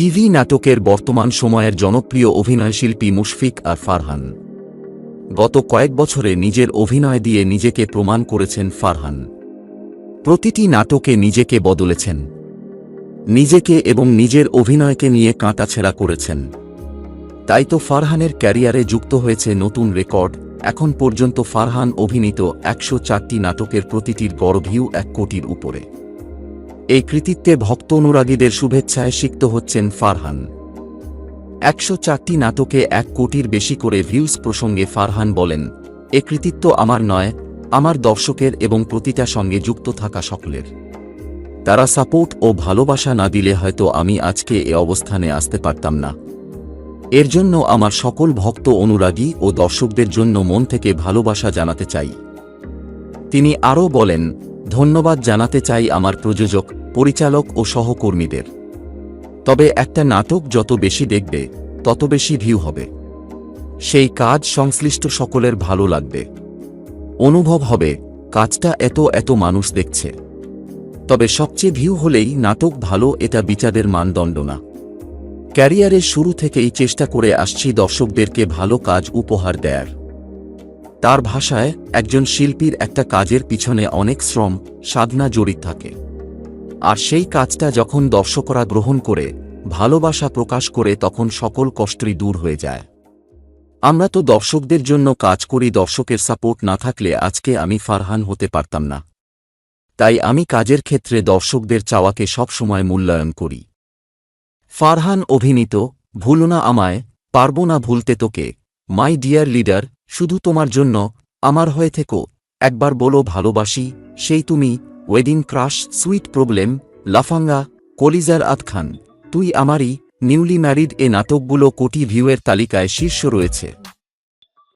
TV নাটকের বর্তমান সময়ের জনপ্রিয় অভিনয়শিল্পী মুশফিক আর ফারহান। গত কয়েক বছরে নিজের অভিনয় দিয়ে নিজেকে প্রমাণ করেছেন ফারহান। প্রতিটি নাটকে নিজেকে বদলেছেন। নিজেকে এবং নিজের অভিনয়কে নিয়ে কাঁটাছেড়া করেছেন। তাই তো ফারহানের ক্যারিয়ারে যুক্ত হয়েছে নতুন রেকর্ড। এখন পর্যন্ত ফারহান অভিনীত একশো চারটি নাটকের প্রতিটির গড় ভিউ এক কোটির উপরে। এই কৃতিত্বে ভক্ত অনুরাগীদের শুভেচ্ছায় সিক্ত হচ্ছেন ফারহান। একশো চারটি নাটকে এক কোটির বেশি করে ভিউজ প্রসঙ্গে ফারহান বলেন, এ কৃতিত্ব আমার নয়, আমার দর্শকের এবং প্রতিটা সঙ্গে যুক্ত থাকা সকলের। তারা সাপোর্ট ও ভালোবাসা না দিলে হয়তো আমি আজকে এ অবস্থানে আসতে পারতাম না। এর জন্য আমার সকল ভক্ত অনুরাগী ও দর্শকদের জন্য মন থেকে ভালোবাসা জানাতে চাই। তিনি আরও বলেন, ধন্যবাদ জানাতে চাই আমার প্রযোজক পরিচালক ও সহকর্মীদের। তবে একটা নাটক যত বেশি দেখবে, তত বেশি ভিউ হবে। সেই কাজ সংশ্লিষ্ট সকলের ভালো লাগবে। অনুভব হবে, কাজটা এত এত মানুষ দেখছে। তবে সবচেয়ে ভিউ হলেই নাটক ভালো, এটা বিচারের মানদণ্ড না। ক্যারিয়ারের শুরু থেকেই চেষ্টা করে আসছি দর্শকদেরকে ভালো কাজ উপহার দেয়ার। তার ভাষায়, একজন শিল্পীর একটা কাজের পিছনে অনেক শ্রম, সাধনা জড়িত থাকে। আর সেই কাজটা যখন দর্শকরা গ্রহণ করে, ভালোবাসা প্রকাশ করে তখন সকল কষ্টই দূর হয়ে যায়। আমরা তো দর্শকদের জন্য কাজ করি, দর্শকের সাপোর্ট না থাকলে আজকে আমি ফারহান হতে পারতাম না। তাই আমি কাজের ক্ষেত্রে দর্শকদের চাওয়াকে সবসময় মূল্যায়ন করি। ফারহান অভিনীত, ভুলো না আমায়, পারব না ভুলতে তোকে। মাই ডিয়ার লিডার, শুধু তোমার জন্য। আমার হয়ে থেকো। একবার বলো ভালোবাসি, সেই তুমি wedding crush, sweet problem, Lafanga, কলিজার আতখান। তুই আমারই, নিউলি ম্যারিড এ নাটকগুলো কোটি ভিউয়ের তালিকায় শীর্ষ রয়েছে।